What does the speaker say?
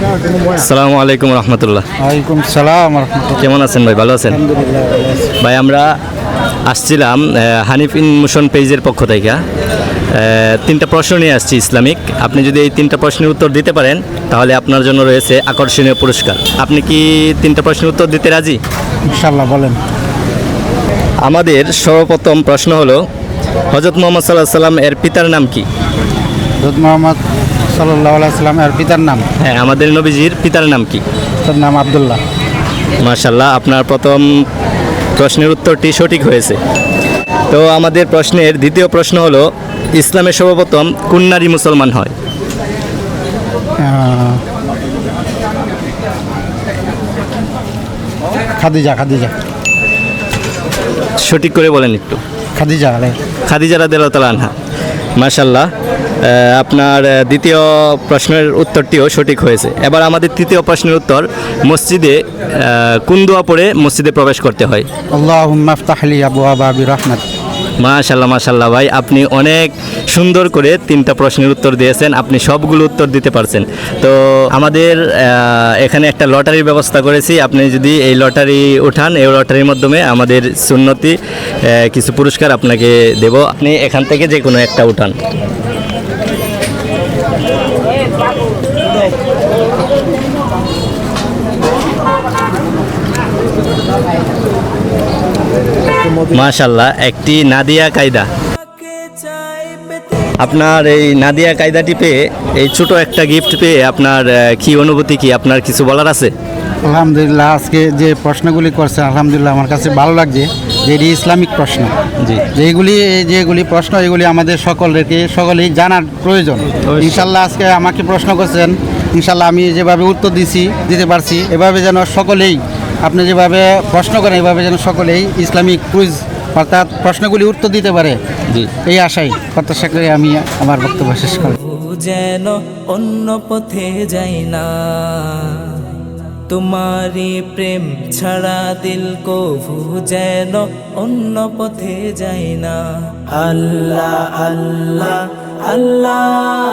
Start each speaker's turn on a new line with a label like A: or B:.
A: আসসালামু আলাইকুম রহমতুল্লাহ।
B: ওয়ালাইকুম সালাম
A: কেমন আছেন ভাই ভালো আছেন? ভাই আমরা আসছিলাম হানিফ ইনমোশন পেজের পক্ষ থেকে। তিনটা প্রশ্ন নিয়ে আসছি ইসলামিক। আপনি যদি এই তিনটা প্রশ্নের উত্তর দিতে পারেন তাহলে আপনার জন্য রয়েছে আকর্ষণীয় পুরস্কার। আপনি কি তিনটা প্রশ্নের উত্তর দিতে রাজি?
B: ইনশাল্লাহ বলেন।
A: আমাদের সর্বপ্রথম প্রশ্ন হলো হজরত মোহাম্মদ সাল্লাহ সাল্লাম এর পিতার নাম কি?
B: হজরত মোহাম্মদ সাল্লাহ আর পিতার নাম?
A: হ্যাঁ আমাদের নবীজির পিতার নাম কি?
B: তার নাম আবদুল্লাহ।
A: মাশাল্লাহ আপনার প্রথম প্রশ্নের উত্তরটি সঠিক হয়েছে। তো আমাদের প্রশ্নের দ্বিতীয় প্রশ্ন হলো ইসলামের সর্বপ্রথম কোন নারী মুসলমান হয়?
B: খাদিজা খাদিজা।
A: সঠিক করে বলেন একটু।
B: খাদিজা
A: খাদিজা রাদিয়াল্লাহু আনহা। মাশাল্লাহ আপনার দ্বিতীয় প্রশ্নের উত্তরটিও সঠিক হয়েছে। এবার আমাদের তৃতীয় প্রশ্নের উত্তর মসজিদে আহ, কোন দোয়া পড়ে মসজিদে প্রবেশ করতে হয়?
B: আল্লাহ মাফতাহলি আবু
A: মাশাল্লাহ মাশাল্লাহ ভাই আপনি অনেক সুন্দর করে তিনটা প্রশ্নের উত্তর দিয়েছেন আপনি সবগুলো উত্তর দিতে পারছেন। তো আমাদের এখানে একটা লটারির ব্যবস্থা করেছি আপনি যদি এই লটারি উঠান এই লটারির মাধ্যমে আমাদের সুন্নতি কিছু পুরস্কার আপনাকে দেব। আপনি এখান থেকে যে কোনো একটা উঠান। মাশাল্লাহ একটি নাদিয়া কায়দা। আপনার এই নাদিয়া কায়দাটি পেয়ে, এই ছোট একটা গিফট পেয়ে আপনার কি অনুভূতি কি? আপনার কিছু বলার আছে?
B: আলহামদুলিল্লাহ, আজকে যে প্রশ্নগুলি করছে, আলহামদুলিল্লাহ আমার কাছে ভালো লাগছে। যে এটি ইসলামিক প্রশ্ন।
A: জি।
B: যেগুলি এই যেগুলি প্রশ্ন এগুলি আমাদের সকলকে সকলেই জানার প্রয়োজন। ইনশাল্লাহ আজকে আমাকে প্রশ্ন করছেন ইনশাল্লাহ আমি যেভাবে উত্তর দিছি দিতে পারছি এভাবে যেন সকলেই আপনি যেভাবে প্রশ্ন করেন এভাবে যেন সকলেই ইসলামিক কুইজ অর্থাৎ প্রশ্নগুলি উত্তর দিতে পারে।
A: জি।
B: এই আশাই প্রত্যাশা করে আমি আমার বক্তব্য শেষ করি।
C: যেন অন্য পথে যাই না। তোমারি প্রেম ছাড়া দিল কভু যেন অন্য পথে যায় না। আল্লাহ আল্লাহ আল্লাহ। আল্লাহ